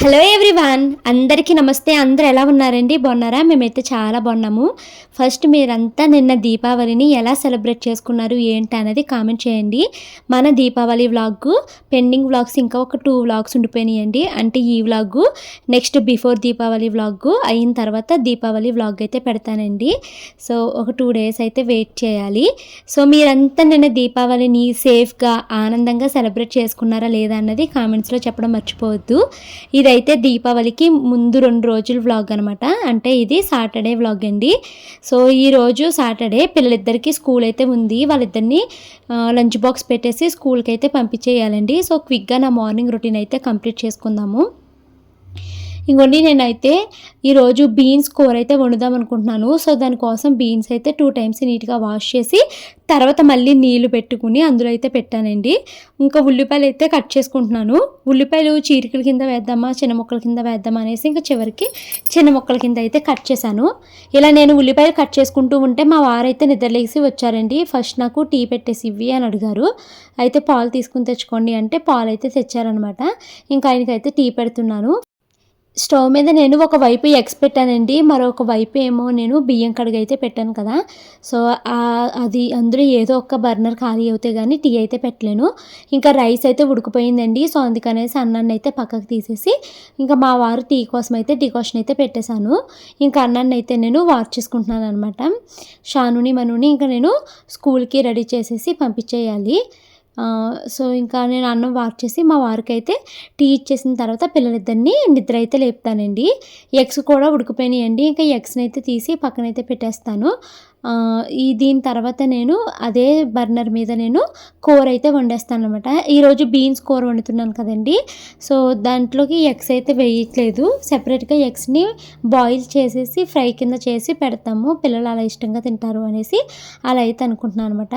Hello everyone అందరికీ నమస్తే. అందరూ ఎలా ఉన్నారండి? బాగున్నారా? మేమైతే చాలా బాగున్నాము. ఫస్ట్ మీరంతా నిన్న దీపావళిని ఎలా సెలబ్రేట్ చేసుకున్నారు ఏంటి అనేది కామెంట్ చేయండి. మన దీపావళి వ్లాగ్ పెండింగ్ వ్లాగ్స్ ఇంకా ఒక టూ వ్లాగ్స్ ఉండిపోయినాయండి. అంటే ఈ vlog next before Deepavali vlog అయిన తర్వాత దీపావళి వ్లాగ్ అయితే పెడతానండి. సో ఒక టూ డేస్ అయితే వెయిట్ చేయాలి. సో మీరంతా నిన్న దీపావళిని సేఫ్గా ఆనందంగా సెలబ్రేట్ చేసుకున్నారా లేదా అన్నది కామెంట్స్లో చెప్పడం మర్చిపోవద్దు. ఇదైతే దీపావళికి ముందు రెండు రోజుల వ్లాగ్ అనమాట అంటే ఇది సాటర్డే వ్లాగ్ అండి. సో ఈ రోజు సాటర్డే పిల్లలిద్దరికి స్కూల్ అయితే ఉంది. వాళ్ళిద్దరిని లంచ్ బాక్స్ పెట్టేసి స్కూల్కి అయితే పంపించేయాలండి. సో క్విక్గా నా మార్నింగ్ రొటీన్ అయితే కంప్లీట్ చేసుకుందాము. ఇంకోటి నేనైతే ఈరోజు బీన్స్ కూర అయితే వండుదాం అనుకుంటున్నాను. సో దానికోసం బీన్స్ అయితే టూ టైమ్స్ నీట్గా వాష్ చేసి తర్వాత మళ్ళీ నీళ్ళు పెట్టుకుని అందులో అయితే పెట్టానండి. ఇంకా ఉల్లిపాయలు అయితే కట్ చేసుకుంటున్నాను. ఉల్లిపాయలు చీరికల కింద వేద్దామా చిన్న ముక్కల కింద వేద్దామా అనేసి ఇంకా చివరికి చిన్న ముక్కల కింద అయితే కట్ చేశాను. ఇలా నేను ఉల్లిపాయలు కట్ చేసుకుంటూ ఉంటే మా వారైతే నిద్రలేసి వచ్చారండి. ఫస్ట్ నాకు టీ పెట్టేసి ఇవ్వి అని అడిగారు. అయితే పాలు తీసుకుని తెచ్చుకోండి అంటే పాలు అయితే తెచ్చారనమాట ఇంకా ఆయనకైతే టీ పెడుతున్నాను. స్టవ్ మీద నేను ఒక వైపు ఎగ్స్ పెట్టానండి మరొక వైపు ఏమో నేను బియ్యం కడుగు అయితే పెట్టాను కదా. సో అది అందులో ఏదో ఒక బర్నర్ ఖాళీ అవుతే కానీ టీ అయితే పెట్టలేను. ఇంకా రైస్ అయితే ఉడికిపోయిందండి సో అందుకనేసి అన్నాన్ని అయితే పక్కకు తీసేసి ఇంకా మా వారు టీ కోసం అయితే డికాషన్ అయితే పెట్టేశాను. ఇంకా అన్నాన్ని అయితే నేను వార్ చేసుకుంటున్నాను అనమాట షానుని మనుని ఇంకా నేను స్కూల్కి రెడీ చేసేసి పంపించేయాలి. సో ఇంకా నేను అన్నం వార్ చేసి మా వారికి అయితే టీ ఇచ్చేసిన తర్వాత పిల్లలిద్దరిని నిద్ర అయితే లేపుతానండి. ఎగ్స్ కూడా ఉడికిపోయినాయండి. ఇంకా ఎగ్స్ని అయితే తీసి పక్కనైతే పెట్టేస్తాను. ఈ దీని తర్వాత నేను అదే బర్నర్ మీద నేను కూర అయితే వండేస్తాను అనమాట ఈరోజు బీన్స్ కూర వండుతున్నాను కదండి. సో దాంట్లోకి ఎగ్స్ అయితే వేయట్లేదు. సెపరేట్గా ఎగ్స్ని బాయిల్ చేసేసి ఫ్రై కింద చేసి పెడతాము. పిల్లలు అలా ఇష్టంగా తింటారు అనేసి అలా అయితే అనుకుంటున్నాను అనమాట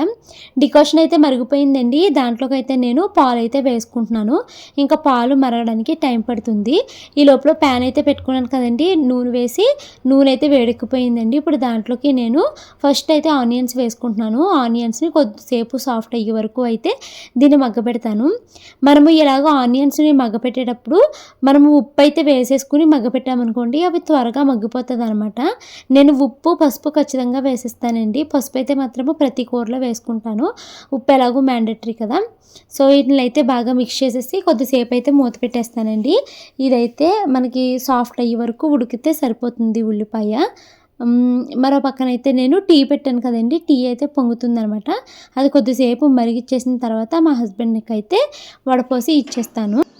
డికాషన్ అయితే మరిగిపోయిందండి. దాంట్లోకి అయితే నేను పాలు అయితే వేసుకుంటున్నాను. ఇంకా పాలు మరగడానికి టైం పడుతుంది. ఈ లోపల ప్యాన్ అయితే పెట్టుకున్నాను కదండి. నూనె వేసి నూనె అయితే వేడెక్కిపోయిందండి. ఇప్పుడు దాంట్లోకి నేను ఫస్ట్ అయితే ఆనియన్స్ వేసుకుంటున్నాను. ఆనియన్స్ని కొద్దిసేపు సాఫ్ట్ అయ్యే వరకు అయితే దీన్ని మగ్గపెడతాను మనము ఇలాగ ఆనియన్స్ని మగ్గపెట్టేటప్పుడు మనము ఉప్పు అయితే వేసేసుకుని మగ్గపెట్టామనుకోండి అవి త్వరగా మగ్గిపోతుంది అనమాట నేను ఉప్పు పసుపు ఖచ్చితంగా వేసేస్తానండి. పసుపు అయితే మాత్రము ప్రతి కూరలో వేసుకుంటాను. ఉప్పు ఎలాగో మ్యాండటరీ కదా. సో వీటిని అయితే బాగా మిక్స్ చేసేసి కొద్దిసేపు అయితే మూత పెట్టేస్తానండి. ఇదైతే మనకి సాఫ్ట్ అయ్యే వరకు ఉడికితే సరిపోతుంది ఉల్లిపాయ. మరో పక్కన అయితే నేను టీ పెట్టాను కదండి. టీ అయితే పొంగుతుందనమాట. అది కొద్దిసేపు మరిగిచ్చేసిన తర్వాత మా హస్బెండ్కి అయితే వడపోసి ఇచ్చేస్తాను.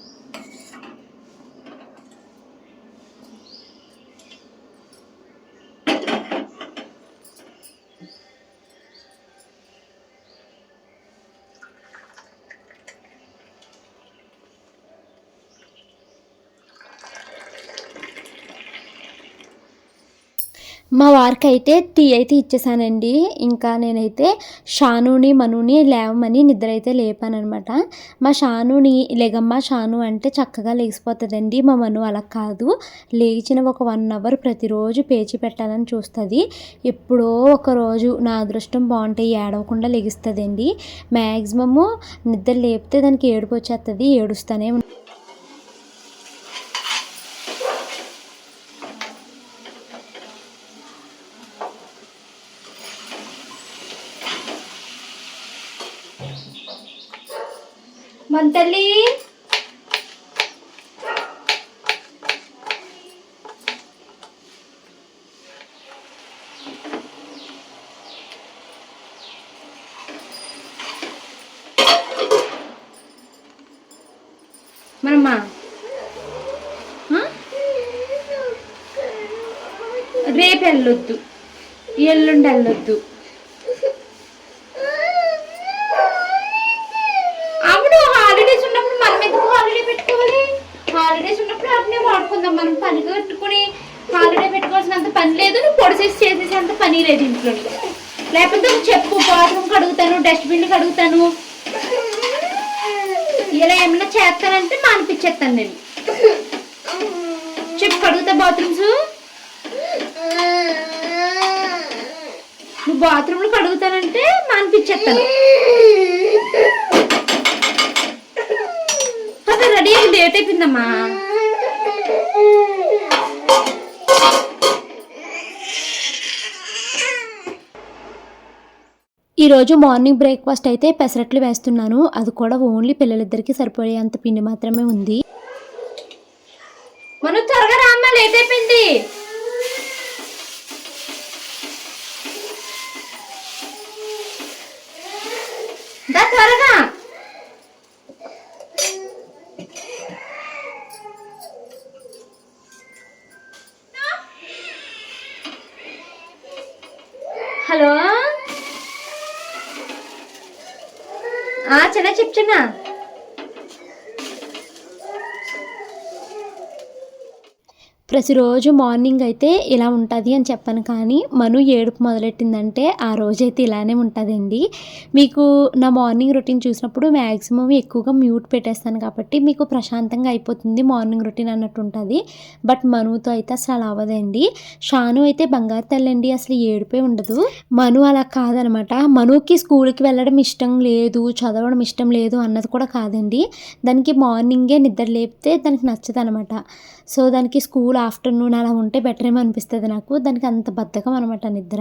మా వారికి అయితే టీ అయితే ఇచ్చేసానండి. ఇంకా నేనైతే షానుని మనుని లేవమని నిద్ర అయితే లేపానమాట మా షానుని లెగమ్మ షాను అంటే చక్కగా లేచిపోతుందండి. మా మను అలా కాదు. లేచిన ఒక వన్ అవర్ ప్రతిరోజు పేచి పెట్టాలని చూస్తుంది. ఎప్పుడో ఒకరోజు నా అదృష్టం బాగుంటే ఏడవకుండా లెగిస్తుందండి. మ్యాక్సిమము నిద్ర లేపితే దానికి ఏడుపు వచ్చేస్తుంది ఏడుస్తూనే ఉంటుంది మన తల్లి మనమ్మా. రేపు వెళ్ళొద్దు ఎల్లుండి వెళ్ళొద్దు మనం పని కట్టుకుని హాలిడే పెట్టుకోవాల్సినంత పని లేదు నువ్వు పొడిసేసి చేసేసేంత పని లేదు ఇంట్లో. లేకపోతే నువ్వు చెప్పు బాత్రూమ్ కడుగుతాను డస్ట్బిన్ కడుగుతాను. ఇలా ఏమైనా చేస్తానంటే మానిపించేస్తాను నేను. చెప్పు కడుగుతా బాత్రూమ్స్? నువ్వు బాత్రూమ్లో కడుగుతానంటే మానిపించేస్తాను. రెడీ అయ్యి లేట్ అయిపోయిందమ్మా. ఈరోజు మార్నింగ్ బ్రేక్ఫాస్ట్ అయితే పెసరట్లు వేస్తున్నాను. అది కూడా ఓన్లీ పిల్లలిద్దరికి సరిపోయేంత పిండి మాత్రమే ఉంది. మనం త్వరగా రామ్మా లేట్ పిండి త్వరగా. చెప్తున్నా ప్రతిరోజు మార్నింగ్ అయితే ఇలా ఉంటుంది అని చెప్పాను కానీ మను ఏడుపు మొదలెట్టిందంటే ఆ రోజైతే ఇలానే ఉంటుందండి. మీకు నా మార్నింగ్ రొటీన్ చూసినప్పుడు మ్యాక్సిమం ఎక్కువగా మ్యూట్ పెట్టేస్తాను కాబట్టి మీకు ప్రశాంతంగా అయిపోతుంది మార్నింగ్ రొటీన్ అన్నట్టు ఉంటుంది. బట్ మనుతో అయితే అసలు అలా అవ్వదండి. షాను అయితే బంగారు తల్లండి అసలు ఏడుపే ఉండదు. మను అలా కాదనమాట. మనుకి స్కూల్కి వెళ్ళడం ఇష్టం లేదు చదవడం ఇష్టం లేదు అన్నది కూడా కాదండి. దానికి మార్నింగే నిద్ర లేపితే దానికి నచ్చదు అనమాట సో దానికి స్కూల్ ఆఫ్టర్నూన్ అలా ఉంటే బెటర్ ఏమో అనిపిస్తుంది నాకు. దానికి అంత బద్ధకం అనమాట నిద్ర.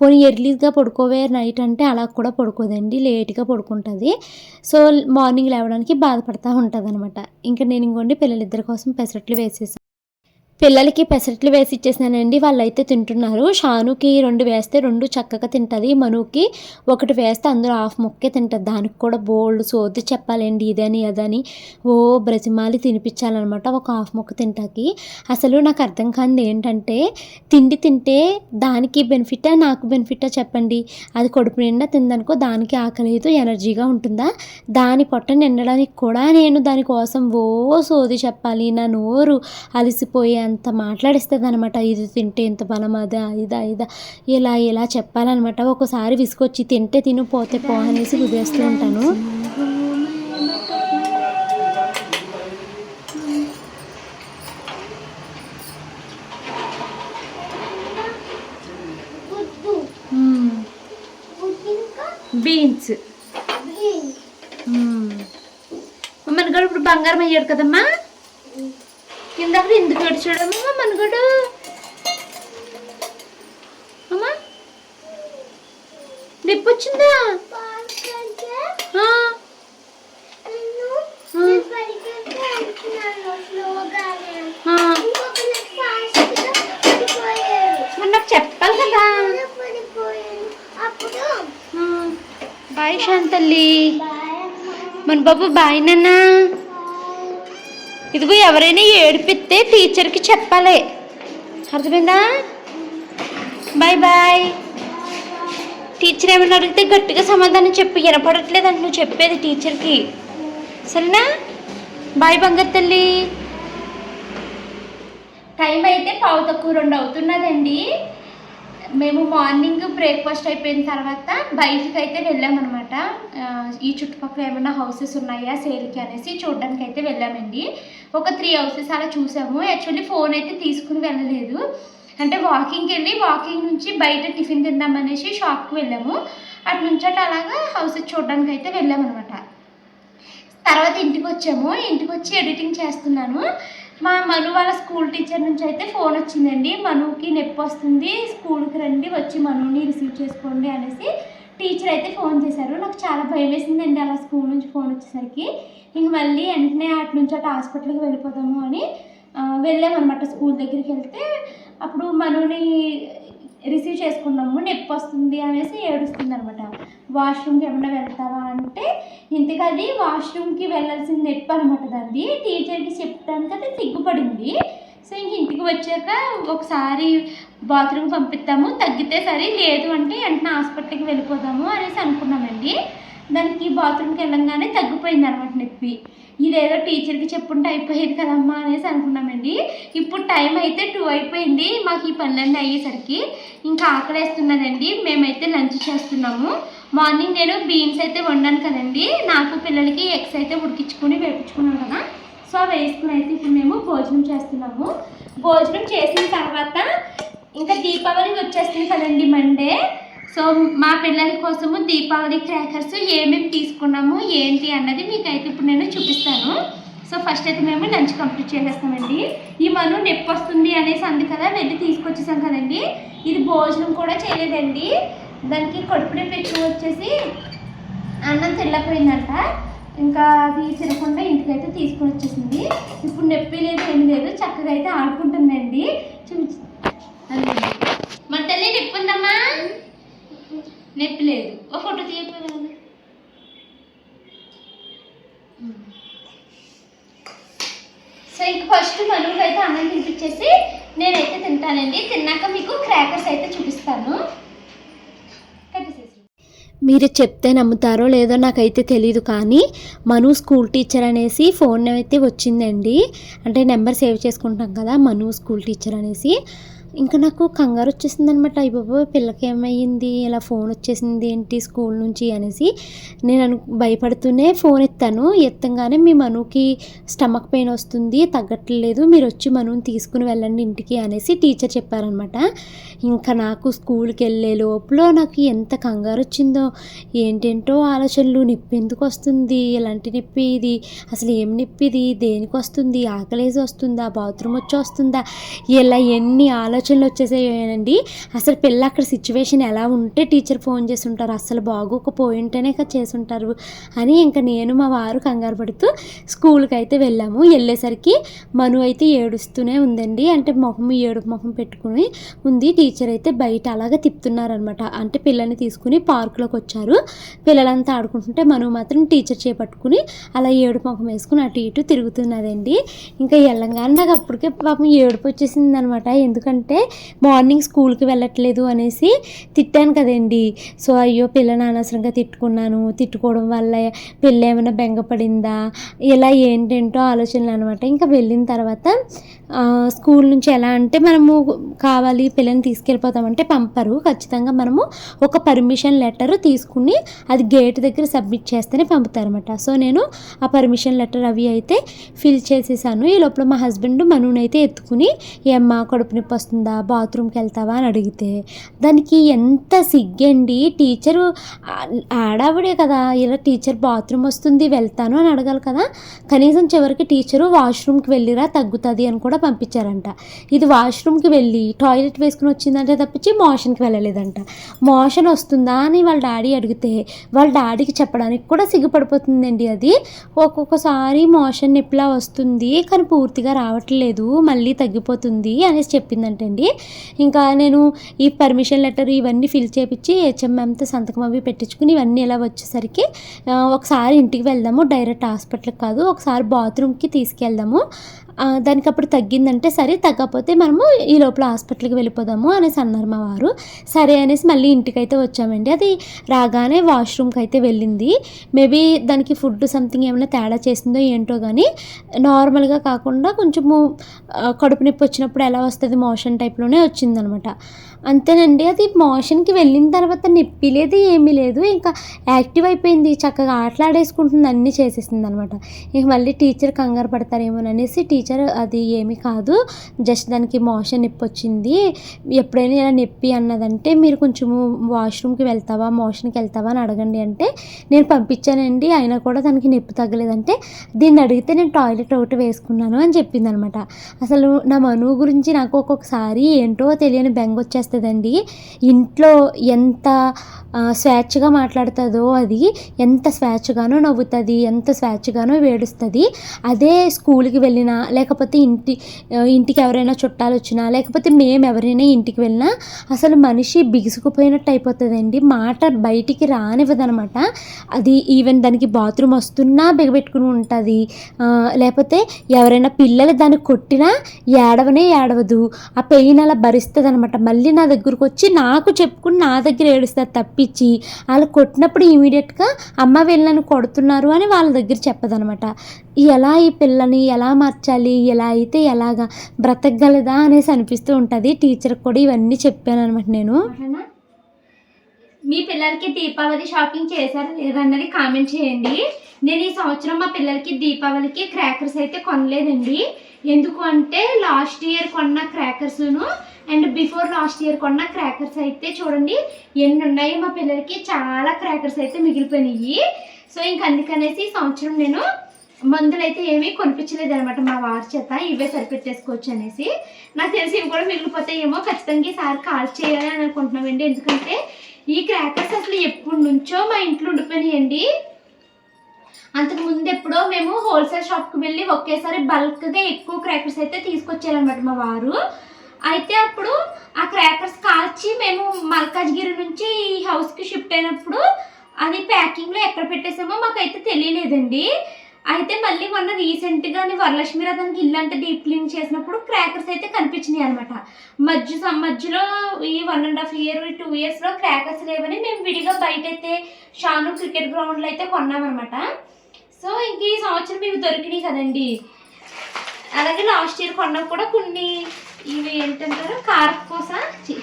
పోనీ ఎర్లీగా పడుకోవే నైట్ అంటే అలా కూడా పడుకోదండి లేట్గా పడుకుంటుంది. సో మార్నింగ్ లేవడానికి బాధపడతా ఉంటుంది అనమాట ఇంకా నేను ఇంకోండి పిల్లలిద్దరి కోసం పెసరట్లు వేసేసాను పిల్లలకి పెసరట్లు వేసి ఇచ్చేసానండి వాళ్ళైతే తింటున్నారు. షానుకి రెండు వేస్తే రెండు చక్కగా తింటుంది. మనుకి ఒకటి వేస్తే అందులో హాఫ్ ముక్కే తింటుంది. దానికి కూడా బోల్డ్ సోది చెప్పాలండి. ఇదని అదని. ఓ బ్రతిమాలి తినిపించాలన్నమాట ఒక హాఫ్ ముక్క తింటాకి. అసలు నాకు అర్థం కానిది ఏంటంటే తిండి తింటే దానికి బెనిఫిటా నాకు బెనిఫిటా చెప్పండి. అది కడుపు నిండా తిందనుకో దానికి ఆకలితో ఎనర్జీగా ఉంటుందా? దాని పొట్ట నిండడానికి కూడా నేను దానికోసం ఓ సోది చెప్పాలి. నా నోరు అలసిపోయే అంత మాట్లాడిస్తుంది అనమాట ఇది తింటే ఇంత బలం అదా ఇదా ఇదా. ఇలా ఇలా చెప్పాలన్నమాట. ఒకసారి విసుకొచ్చి తింటే తిను పోతే పో అనేసి వదిలేస్తూ ఉంటాను. బీన్స్. మనగడు ఇప్పుడు బంగారం అయ్యాడు కదమ్మా? ఇందాక ఎందుకు ఏడ్చాడమ్మా మనగడు అమ్మా నొప్పి వచ్చిందా? నాకు చెప్పాలి కదా. బాయ్ శాంతల్లి. మన బాబు బాయ్ నాన్న. ఇదిగో ఎవరైనా ఏడిపిస్తే టీచర్కి చెప్పాలి. అర్థమైందా? Bye bye. టీచర్ ఏమైనా అడిగితే గట్టిగా సమాధానం చెప్పు. వినపడట్లేదండి నువ్వు చెప్పేది టీచర్కి. సరేనా? బాయ్ బంగారు తల్లి. టైం అయితే పావు తక్కువ రెండు అవుతున్నదండి. మేము మార్నింగ్ బ్రేక్ఫాస్ట్ అయిపోయిన తర్వాత బయటికి అయితే వెళ్ళామన్నమాట ఈ చుట్టుపక్కల ఏమైనా హౌసెస్ ఉన్నాయా సేల్కి అనేసి చూడడానికి అయితే వెళ్ళామండి. ఒక త్రీ హౌసెస్ అలా చూసాము. యాక్చువల్లీ ఫోన్ అయితే తీసుకుని వెళ్ళలేదు. అంటే వాకింగ్కి వెళ్ళి వాకింగ్ నుంచి బయట టిఫిన్ తిందామనేసి షాప్కి వెళ్ళాము. అటు నుంచి అటు అలాగా హౌసెస్ చూడడానికి అయితే వెళ్ళామన్నమాట. తర్వాత ఇంటికి వచ్చాము ఇంటికి వచ్చి ఎడిటింగ్ చేస్తున్నాను. మా మను వాళ్ళ స్కూల్ టీచర్ నుంచి అయితే ఫోన్ వచ్చిందండి. మనుకి నొప్పి వస్తుంది స్కూల్కి రండి వచ్చి మనుని రిసీవ్ చేసుకోండి అనేసి టీచర్ అయితే ఫోన్ చేశారు. నాకు చాలా భయం వేసిందండి అలా స్కూల్ నుంచి ఫోన్ వచ్చేసరికి. ఇంక మళ్ళీ వెంటనే అటు నుంచి అటు హాస్పిటల్కి వెళ్ళిపోదాము అని వెళ్ళామన్నమాట స్కూల్ దగ్గరికి వెళ్తే. అప్పుడు మనుని రిసీవ్ చేసుకున్నాము నొప్పి వస్తుంది అనేసి ఏడుస్తుంది అనమాట వాష్రూమ్కి ఏమన్నా వెళ్తావా అంటే ఇంతకది వాష్రూమ్కి వెళ్ళాల్సిన నొప్పి అనమాట దాన్ని టీచర్కి చెప్పడానికి అది సిగ్గుపడింది. సో ఇంక ఇంటికి వచ్చాక ఒకసారి బాత్రూమ్ పంపిస్తాము తగ్గితే సరే లేదు అంటే వెంటనే హాస్పిటల్కి వెళ్ళిపోదాము అనేసి అనుకున్నామండి. దానికి బాత్రూమ్కి వెళ్ళంగానే తగ్గిపోయింది అనమాట నొప్పి. ఇదేదో టీచర్కి చెప్పుంటే అయిపోయేది కదమ్మా అనేసి అనుకున్నామండి. ఇప్పుడు టైం అయితే టూ అయిపోయింది. మాకు ఈ పనులన్నీ అయ్యేసరికి ఇంకా ఆకలేస్తున్నదండి. మేమైతే లంచ్ చేస్తున్నాము. మార్నింగ్ నేను బీన్స్ అయితే వండాను కదండి. నాకు పిల్లలకి ఎగ్స్ అయితే ఉడికించుకొని వేపించుకున్నాను కదా. సో వేసుకుని అయితే ఇప్పుడు మేము భోజనం చేస్తున్నాము. భోజనం చేసిన తర్వాత ఇంకా దీపావళి వచ్చేస్తుంది కదండి మండే సో మా పిల్లల కోసము దీపావళి క్రాకర్స్ ఏమేమి తీసుకున్నాము ఏంటి అన్నది మీకు అయితే ఇప్పుడు నేను చూపిస్తాను. సో ఫస్ట్ అయితే మేము లంచ్ కంప్లీట్ చేసేస్తామండి. ఈ మను నొప్పి వస్తుంది అనేసి అంది కదా వెళ్ళి తీసుకొచ్చేసాం కదండి. ఇది భోజనం కూడా చేయలేదండి. దానికి కడుపు నొప్పి వచ్చేసి అన్నం తెల్లకపోయిందంట ఇంకా అది తినకుండా ఇంటికైతే తీసుకుని వచ్చేసింది. ఇప్పుడు నొప్పి లేదు ఏం లేదు చక్కగా అయితే ఆడుకుంటుందండి. చూపించి. మన తల్లి నొప్పి ఉందమ్మా? నొప్పి లేదు. ఓ ఫోటో తీయకపోయింది సో ఇంక ఫస్ట్ మనువుకి అయితే అన్నం తినిపించేసి నేనైతే తింటానండి. తిన్నాక మీకు క్రాకర్స్ అయితే చూపిస్తాను. మీరు చెప్తే నమ్ముతారో లేదో నాకైతే తెలీదు కానీ మను స్కూల్ టీచర్ అనేసి ఫోన్ అయితే వచ్చిందండి. అంటే నెంబర్ సేవ్ చేసుకుంటాం కదా మను స్కూల్ టీచర్ అనేసి. ఇంకా నాకు కంగారు వచ్చేసింది అనమాట అయ్యబాబు పిల్లకి ఏమైంది? ఇలా ఫోన్ వచ్చేసింది ఏంటి స్కూల్ నుంచి అనేసి. నేను అను భయపడుతూనే ఫోన్ ఎత్తాను. ఎత్తంగానే మీ మనుకి స్టమక్ పెయిన్ వస్తుంది తగ్గట్లేదు. మీరు వచ్చి మనుని తీసుకుని వెళ్ళండి ఇంటికి అనేసి టీచర్ చెప్పారనమాట. ఇంకా నాకు స్కూల్కి వెళ్ళే లోపల నాకు ఎంత కంగారు వచ్చిందో ఏంటేంటో ఆలోచనలు నొప్పి ఎందుకు వస్తుంది? ఎలాంటి నొప్పి ఇది? అసలు ఏం నొప్పి ఇది? దేనికి వస్తుంది? ఆకలేసి వస్తుందా? బాత్రూమ్ వచ్చి వస్తుందా? ఇలా ఎన్ని ఆలోచన ఆలోచనలు వచ్చేసేయండి. అసలు పిల్ల అక్కడ సిచ్యువేషన్ ఎలా ఉంటే టీచర్ ఫోన్ చేసి ఉంటారు అసలు బాగోకపోయింటేనే ఉంటేనే కదా చేసి ఉంటారు అని ఇంకా నేను మా వారు కంగారు పడుతూ స్కూల్కి అయితే వెళ్ళాము. వెళ్ళేసరికి మను అయితే ఏడుస్తూనే ఉందండి. అంటే మొహం ఏడుపు మొహం పెట్టుకుని ఉంది. టీచర్ అయితే బయట అలాగే తిప్పుతున్నారనమాట అంటే పిల్లల్ని తీసుకుని పార్కులోకి వచ్చారు. పిల్లలంతా ఆడుకుంటుంటే మను మాత్రం టీచర్ చేపట్టుకుని అలా ఏడు మొహం వేసుకుని అటు ఇటు తిరుగుతున్నదండి. ఇంకా వెళ్ళంగానే నాకు అప్పటికే పాపం ఏడుపు వచ్చేసింది అనమాట ఎందుకంటే అంటే మార్నింగ్ స్కూల్కి వెళ్ళట్లేదు అనేసి తిట్టాను కదండి. సో అయ్యో పిల్లని అనవసరంగా తిట్టుకున్నాను. తిట్టుకోవడం వల్ల పిల్ల ఏమైనా బెంగపడిందా? ఇలా ఏంటేంటో ఆలోచనలు అనమాట ఇంకా వెళ్ళిన తర్వాత స్కూల్ నుంచి ఎలా అంటే మనము కావాలి పిల్లని తీసుకెళ్ళిపోతామంటే పంపరు. ఖచ్చితంగా మనము ఒక పర్మిషన్ లెటర్ తీసుకుని అది గేట్ దగ్గర సబ్మిట్ చేస్తేనే పంపుతారనమాట సో నేను ఆ పర్మిషన్ లెటర్ అవి అయితే ఫిల్ చేసేసాను. ఈ లోపల మా హస్బెండ్ మనుని ఎత్తుకుని ఏమ్మా కడుపు నొప్పి వస్తుందా? బాత్రూమ్కి వెళ్తావా? అని అడిగితే దానికి ఎంత సిగ్గండి? టీచరు ఆడావిడే కదా. ఇలా టీచర్ బాత్రూమ్ వస్తుంది వెళ్తాను అని అడగాలి కదా. కనీసం చివరికి టీచరు వాష్రూమ్కి వెళ్ళిరా తగ్గుతుంది అని కూడా పంపించారంట. ఇది వాష్రూమ్కి వెళ్ళి టాయిలెట్ వేసుకుని వచ్చిందంటే తప్పించి మోషన్కి వెళ్ళలేదంట. మోషన్ వస్తుందా? అని వాళ్ళ డాడీ అడిగితే వాళ్ళ డాడీకి చెప్పడానికి కూడా సిగ్గుపడిపోతుందండి అది. ఒక్కొక్కసారి మోషన్ నొప్పిలా వస్తుంది కానీ పూర్తిగా రావట్లేదు మళ్ళీ తగ్గిపోతుంది అనేసి చెప్పిందంటండి. ఇంకా నేను ఈ పర్మిషన్ లెటర్ ఇవన్నీ ఫిల్ చేపించి హెచ్ఎంఎంతో సంతకం అవి పెట్టించుకుని ఇవన్నీ ఇలా వచ్చేసరికి ఒకసారి ఇంటికి వెళ్దాము డైరెక్ట్ హాస్పిటల్కి కాదు ఒకసారి బాత్రూమ్కి తీసుకెళ్దాము. దానికి అప్పుడు తగ్గిందంటే సరే తగ్గకపోతే మనము ఈ లోపల హాస్పిటల్కి వెళ్ళిపోదాము అనేసి అన్నారు మా వారు. సరే అనేసి మళ్ళీ ఇంటికైతే వచ్చామండి. అది రాగానే వాష్రూమ్కి అయితే వెళ్ళింది. మేబీ దానికి ఫుడ్ సంథింగ్ ఏమైనా తేడా చేసిందో ఏంటో కానీ నార్మల్గా కాకుండా కొంచెము కడుపు నొప్పి వచ్చినప్పుడు ఎలా వస్తుంది మోషన్ టైప్లోనే వచ్చిందనమాట. అంతేనండి. అది మోషన్కి వెళ్ళిన తర్వాత నొప్పి లేదు ఏమీ లేదు. ఇంకా యాక్టివ్ అయిపోయింది. చక్కగా ఆటలాడేసుకుంటుంది. అన్నీ చేసేసింది అనమాట ఇంక మళ్ళీ టీచర్ కంగారు పడతారేమోననేసి టీచర్ అది ఏమీ కాదు. జస్ట్ దానికి మోషన్ నొప్పి వచ్చింది ఎప్పుడైనా ఇలా నొప్పి అన్నదంటే మీరు కొంచెము వాష్రూమ్కి వెళ్తావా మోషన్కి వెళ్తావా అని అడగండి. అంటే నేను పంపించానండి. అయినా కూడా దానికి నొప్పి తగ్గలేదంటే దీన్ని అడిగితే నేను టాయిలెట్ ఒకటి వేసుకున్నాను అని చెప్పింది అనమాట అసలు నా మనువు గురించి నాకు ఒక్కొక్కసారి ఏంటో తెలియని బెంగ వచ్చేస్తుందండి. ఇంట్లో ఎంత స్వేచ్ఛగా మాట్లాడుతుందో అది ఎంత స్వేచ్ఛగానో నవ్వుతుంది ఎంత స్వేచ్ఛగానో వేడుస్తుంది. అదే స్కూల్కి వెళ్ళినా లేకపోతే ఇంటి ఇంటికి ఎవరైనా చుట్టాలు వచ్చినా లేకపోతే మేము ఎవరైనా ఇంటికి వెళ్ళినా అసలు మనిషి బిగుసుకుపోయినట్టు అయిపోతుందండి. మాట బయటికి రానివ్వదనమాట. అది ఈవెన్ దానికి బాత్రూమ్ వస్తున్నా బిగబెట్టుకుని ఉంటుంది. లేకపోతే ఎవరైనా పిల్లలు దాన్ని కొట్టినా ఏడవనే ఏడవదు. ఆ పెయిన్ అలా భరిస్తుంది అనమాట మళ్ళీ నా దగ్గరకు వచ్చి నాకు చెప్పుకుని నా దగ్గర ఏడుస్తుంది తప్పించి. వాళ్ళు కొట్టినప్పుడు ఇమీడియట్గా అమ్మ వీళ్ళని కొడుతున్నారు అని వాళ్ళ దగ్గర చెప్పదనమాట. ఎలా ఈ పిల్లని ఎలా మార్చాలి ఎలా అయితే ఎలాగా బ్రతకగలదా అనేసి అనిపిస్తూ ఉంటుంది. టీచర్కి కూడా ఇవన్నీ చెప్పాను అనమాట నేను. మీ పిల్లలకి దీపావళి షాపింగ్ చేశారు లేదన్నది కామెంట్ చేయండి. నేను ఈ సంవత్సరం మా పిల్లలకి దీపావళికి క్రాకర్స్ అయితే కొనలేదండి. ఎందుకు అంటే లాస్ట్ ఇయర్ కొన్న క్రాకర్స్ను అండ్ బిఫోర్ లాస్ట్ ఇయర్ కొన్న క్రాకర్స్ అయితే చూడండి ఎన్ని ఉన్నాయి మా పిల్లలకి చాలా క్రాకర్స్ అయితే మిగిలిపోయినాయి. సో ఇంక అందుకనేసి ఈ సంవత్సరం నేను మందులు అయితే ఏమీ కొనిపించలేదు అనమాట మా వారి చేత. ఇవే సరిపెట్టేసుకోవచ్చు అనేసి. నాకు తెలిసి ఇవి కూడా మిగిలిపోతాయేమో. ఖచ్చితంగా ఈసారి కాల్ చేయాలి అని అనుకుంటున్నామండి. ఎందుకంటే ఈ క్రాకర్స్ అసలు ఎప్పటి నుంచో మా ఇంట్లో ఉండిపోయినాయండి. అంతకు ముందు ఎప్పుడో మేము హోల్సేల్ షాప్కి వెళ్ళి ఒకేసారి బల్క్గా ఎక్కువ క్రాకర్స్ అయితే తీసుకొచ్చారనమాట మా వారు. అయితే అప్పుడు ఆ క్రాకర్స్ కాల్చి మేము మల్కాజ్గిరి నుంచి ఈ హౌస్కి షిఫ్ట్ అయినప్పుడు అది ప్యాకింగ్లో ఎక్కడ పెట్టేసామో మాకైతే తెలియలేదండి. అయితే మళ్ళీ మొన్న రీసెంట్గా వరలక్ష్మి రథానికి ఇల్లు అంతా డీప్ క్లీన్ చేసినప్పుడు క్రాకర్స్ అయితే కనిపించినాయి అనమాట మధ్య మధ్యలో ఈ one and half year two ఇయర్స్లో క్రాకర్స్ లేవని మేము విడిగా బయట అయితే షాను క్రికెట్ గ్రౌండ్లో అయితే కొన్నామన్నమాట సో ఇంక ఈ సంవత్సరం ఇవి దొరికినాయి కదండి. అలాగే లాస్ట్ ఇయర్ కొన్నా కూడా కొన్ని. ఇవి ఏంటంటారు? కారపూస? కోసం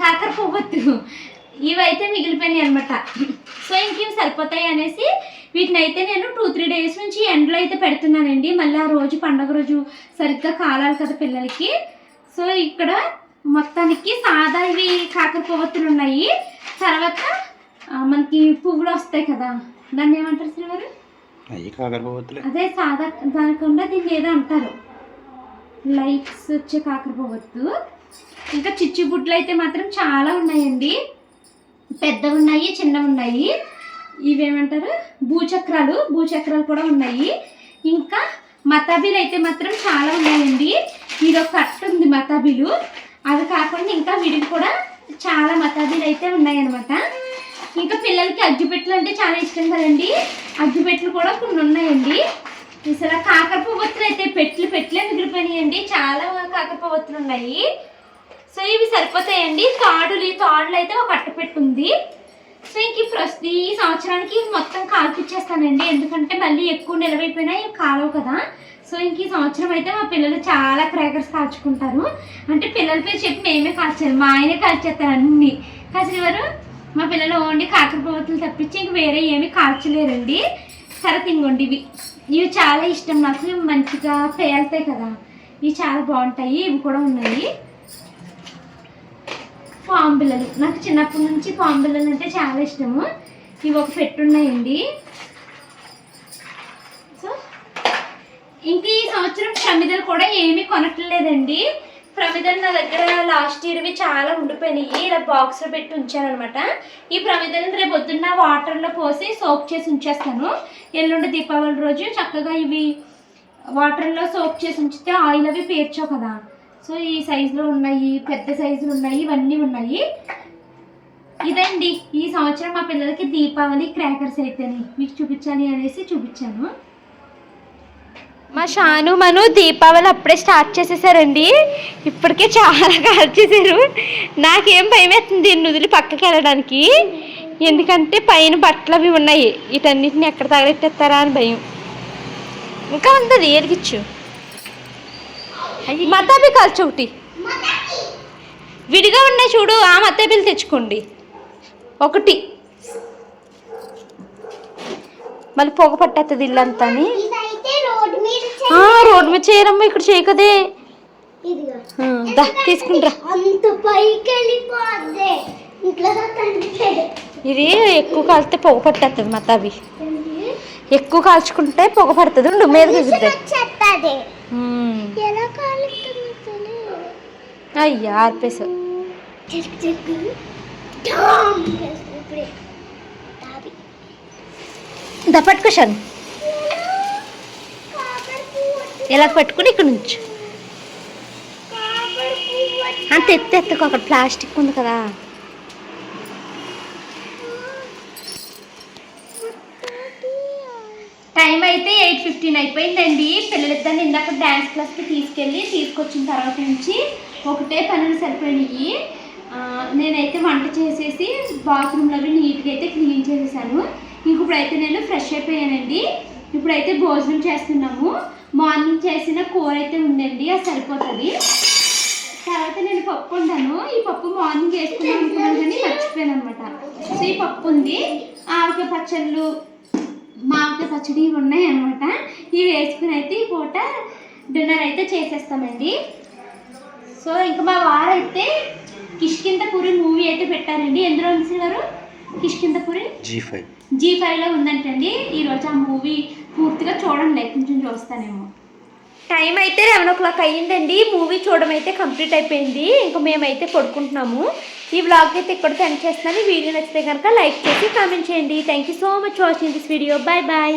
కాకర పువ్వొత్తు. ఇవి అయితే మిగిలిపోయినాయి అనమాట సో ఇంకేం సరిపోతాయి అనేసి వీటిని అయితే నేను టూ త్రీ డేస్ నుంచి ఎండలో అయితే పెడుతున్నానండి. మళ్ళీ ఆ రోజు పండగ రోజు సరిగ్గా కాలాలి కదా పిల్లలకి. సో ఇక్కడ మొత్తానికి సాదా ఇవి కాకర పువ్వొత్తులు ఉన్నాయి. తర్వాత మనకి పువ్వులు వస్తాయి కదా. దాన్ని ఏమంటారు శ్రీవారు? అదే సాదా దానికుండా దీన్ని ఏదో అంటారు. లైట్స్ వచ్చే కాకరపోవద్దు ఇంకా చిచ్చుబుడ్లు అయితే మాత్రం చాలా ఉన్నాయండి. పెద్దవి ఉన్నాయి చిన్నవి ఉన్నాయి. ఇవేమంటారు? భూచక్రాలు. భూచక్రాలు కూడా ఉన్నాయి. ఇంకా మతాబీలు అయితే మాత్రం చాలా ఉన్నాయండి. ఇది ఒక కట్ట ఉంది మతాబీలు. అవి కాకుండా ఇంకా వీడికి కూడా చాలా మతాబీలు అయితే ఉన్నాయన్నమాట. ఇంకా పిల్లలకి అగ్గిపెట్టెలు అంటే చాలా ఇష్టం కదండి. అగ్గిపెట్లు కూడా కొన్ని ఉన్నాయండి. అసలు కాకర పువ్వొత్తులు అయితే పెట్లు పెట్లే మిగిలిపోయినాయండి. చాలా కాకర పువ్వొత్తులు ఉన్నాయి. సో ఇవి సరిపోతాయండి. తాడులు ఈ తాడులు అయితే ఒక అట్టపెట్టు ఉంది. సో ఇంక ఈ ఈ సంవత్సరానికి మొత్తం కాల్పిచ్చేస్తానండి. ఎందుకంటే మళ్ళీ ఎక్కువ నిలవైపోయినా ఇవి కాలవు కదా. సో ఇంక ఈ సంవత్సరం అయితే మా పిల్లలు చాలా క్రాకర్స్ కాల్చుకుంటారు. అంటే పిల్లల పేరు చెప్పి మేమే కాల్చాలి మా ఆయనే కాల్చేస్తారు అన్నీ. కాసేవారు వారు మా పిల్లలు ఓన్లీ కాకర పువ్వులు తప్పించి ఇంక వేరే ఏమీ కాల్చలేరండి. సరే తింగండి ఇవి. ఇవి చాలా ఇష్టం నాకు. మంచిగా పేలుతాయి కదా. ఇవి చాలా బాగుంటాయి. ఇవి కూడా ఉన్నాయి. పాము పిల్లలు నాకు చిన్నప్పటి నుంచి పాము పిల్లలు అంటే చాలా ఇష్టము. ఇవి ఒక పెట్టున్నాయండి సో ఇంక ఈ సంవత్సరం ప్రమిదలు కూడా ఏమీ కొనట్లేదండి. ప్రమిదలు నా దగ్గర లాస్ట్ ఇయర్వి చాలా ఉండిపోయినాయి. ఇలా బాక్స్లో పెట్టి ఉంచానమాట ఈ ప్రమిదలను రేపు పొద్దున్న వాటర్లో పోసి సోప్ చేసి ఉంచేస్తాను. ఎల్లుండి దీపావళి రోజు చక్కగా ఇవి వాటర్లో సోప్ చేసి ఉంచితే ఆయిల్ అవి పేర్చావు కదా. సో ఈ సైజులో ఉన్నాయి పెద్ద సైజులు ఉన్నాయి ఇవన్నీ ఉన్నాయి. ఇదండి ఈ సంవత్సరం మా పిల్లలకి దీపావళి క్రాకర్స్ అయితేనే. మీకు చూపించాలి అనేసి చూపించాను. మా షాను మను దీపావళి అప్పుడే స్టార్ట్ చేసేసారండి. ఇప్పటికే చాలా కాల్చేసారు నాకేం భయం వేస్తుంది దీన్ని వదిలి పక్కకి వెళ్ళడానికి. ఎందుకంటే పైన బట్టలు అవి ఉన్నాయి. వీటన్నిటిని ఎక్కడ తగలెట్టేస్తారా అని భయం. ఇంకా ఉంటుంది ఎరిగిచ్చు మతాబి కాల్చి ఒకటి విడిగా ఉన్నాయి చూడు ఆ మతాబిలు తెచ్చుకోండి. ఒకటి. మళ్ళీ పొగ పట్టేస్తుంది ఇల్లంతా రోడ్డు మీద చేయరమ్మా ఇక్కడ చేయకదే. ఇదిగా. ఆ, దా తీసుకుంటా అంత పైకి వెళ్ళిపోద్ది. ఇంట్లో తండ్రి ఇది ఎక్కువ కాలితే పొగ పట్టేస్తుంది మతాబి. ఎక్కువ కాల్చుకుంటే పొగ పడుతుంది ఉండు మీద ఎలా కాలుతుందో అయ్యా ఆర్పేసావు దా పట్టుకోశాను ఇలా పట్టుకుని ఇక్కడ నుంచి? అంత ఎత్తు ఎత్తుకు అక్కడ ప్లాస్టిక్ ఉంది కదా టైం అయితే ఎయిట్ ఫిఫ్టీన్ అయిపోయిందండి. పిల్లలిద్దరిని ఇందాక డ్యాన్స్ క్లాస్కి తీసుకెళ్ళి తీసుకొచ్చిన తర్వాత నుంచి ఒకటే పనులు సరిపోయినాయి. నేనైతే వంట చేసేసి బాత్రూమ్లో అవి నీట్గా అయితే క్లీన్ చేసేసాను. ఇంక ఇప్పుడైతే నేను ఫ్రెష్ అయిపోయానండి. ఇప్పుడైతే భోజనం చేస్తున్నాము. మార్నింగ్ చేసిన కూర అయితే ఉందండి. అది సరిపోతుంది. తర్వాత నేను పప్పు వండాను. ఈ పప్పు మార్నింగ్ వేసుకున్నాను కానీ మర్చిపోయాను అనమాట సో ఈ పప్పు ఉంది. ఆవకాయ పచ్చళ్ళు మామిడికాయ పచ్చడి ఇవి ఉన్నాయి అనమాట ఇవి వేసుకుని అయితే ఈ పూట డిన్నర్ అయితే చేసేస్తామండి. సో ఇంకా మా వారైతే కిష్కిందపురి మూవీ అయితే పెట్టారండి. ఎందులో ఉంది గారు? కిష్కిందపురి జీ ఫైవ్ జీ ఫైవ్లో ఉందంటండి. ఈరోజు ఆ మూవీ పూర్తిగా చూడండి. కొంచెం చూస్తానేమో. టైం అయితే లెవెన్ ఓ క్లాక్ అయ్యిందండి. మూవీ చూడడం అయితే కంప్లీట్ అయిపోయింది. ఇంకా మేమైతే పడుకుంటున్నాము. ఈ వ్లాగ్ అయితే ఇక్కడ సెండ్ చేస్తున్నాను. వీడియో నచ్చితే కనుక లైక్ చేసి కామెంట్ చేయండి. Thank you so much watching this video bye bye